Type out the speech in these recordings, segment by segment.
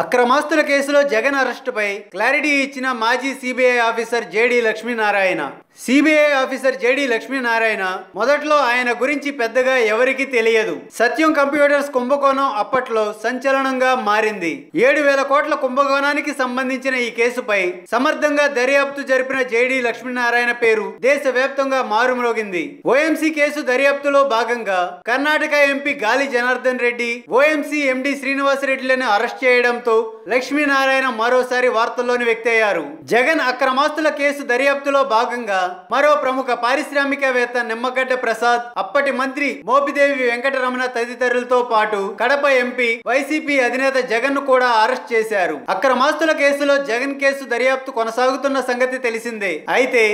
అక్రమాస్తుల కేసులో జగన్ అరెస్టుపై క్లారిటీ ఇచ్చిన మాజీ CBI officer JD Lakshminarayana. CBI officer JD Lakshminarayana మొదట్లో ఆయన గురించి పెద్దగా ఎవరికీ తెలియదు. సత్యం కంప్యూటర్స్ కుంభకోణం అప్పట్లో సంచలనంగా మారింది. ఏడు వేల కోట్ల కుంభకోణానికి సంబంధించిన ఈ కేసుపై సమర్థంగా దర్యాప్తు జరిపిన జేడి లక్ష్మీనారాయణ పేరు దేశవ్యాప్తంగా మారుమ్రోగింది. ఓఎంసీ కేసు దర్యాప్తులో భాగంగా Karnataka MP Gali Janardhan Reddy OMC MD Srinivas రెడ్డిలను arrest చేయడంతో లక్ష్మీనారాయణ మరోసారి వార్తల్లోని వ్యక్తి అయ్యారు జగన్ అక్రమాస్తుల కేసు దర్యాప్తులో భాగంగా మరో ప్రముఖ పారిశ్రామికవేత్త నిమ్మగడ్డ ప్రసాద్ అప్పటి మంత్రి మోపిదేవి వెంకటరమణ తదితరులతో పాటు కడప ఎంపీ వైసీపీ అధినేత జగన్ను కూడా అరెస్ట్ చేశారు. అక్రమాస్తుల కేసులో జగన్ కేసు దర్యాప్తు కొనసాగుతున్న సంగతి తెలిసిందే. అయితే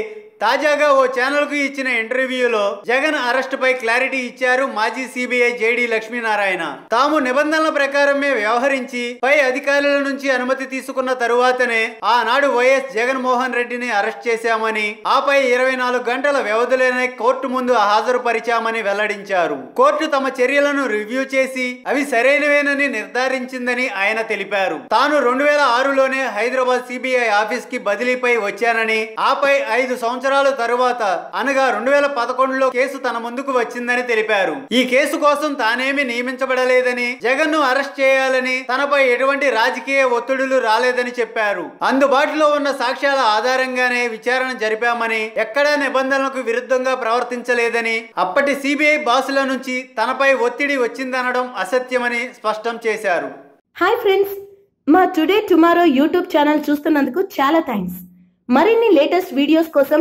తాజాగా ఓ ఛానల్కు ఇచ్చిన ఇంటర్వ్యూలో జగన్ అరెస్ట్ పై క్లారిటీ ఇచ్చారు మాజీ సిబిఐ జేడి లక్ష్మీనారాయణ. తాము నిబంధనల ప్రకారమే వ్యవహరించి పై అధికారుల నుంచి అనుమతి తీసుకున్న తరువాతనే ఆనాడు వైఎస్ జగన్మోహన్ రెడ్డిని అరెస్ట్ చేశామని ఆపై ఇరవై నాలుగు గంటల వ్యవధిలోనే కోర్టు ముందు హాజరుపరిచామని వెల్లడించారు. కోర్టు తమ చర్యలను రివ్యూ చేసి అవి సరైనవేనని నిర్ధారించిందని ఆయన తెలిపారు. తాను రెండు వేల ఆరులోనే హైదరాబాద్ సిబిఐ ఆఫీస్కి బదిలీపై వచ్చానని ఆపై ఐదు సంవత్సరాల తరువాత అనగా రెండు వేల పదకొండులో కేసు తన ముందుకు వచ్చిందని తెలిపారు. ఈ కేసు కోసం తానేమి నియమించబడలేదని జగన్ను అరెస్ట్ చేయాలని తనపై ఎటువంటి రాజకీయ ఒత్తిడులు రాలేదని చెప్పారు. అందుబాటులో ఉన్న సాక్ష్యాల ఆధారంగానే విచారణ జరిపామని ఎక్కడా నిబంధనలకు విరుద్ధంగా ప్రవర్తించలేదని అప్పటి సిబిఐ బాసుల నుంచి తనపై ఒత్తిడి వచ్చిందనడం అసత్యమని స్పష్టం చేశారు. Hi friends! మా టుడే టుమారో యూట్యూబ్ ఛానల్ చూస్తున్నందుకు చాలా థ్యాంక్స్. మరిన్ని లేటెస్ట్ వీడియోస్ కోసం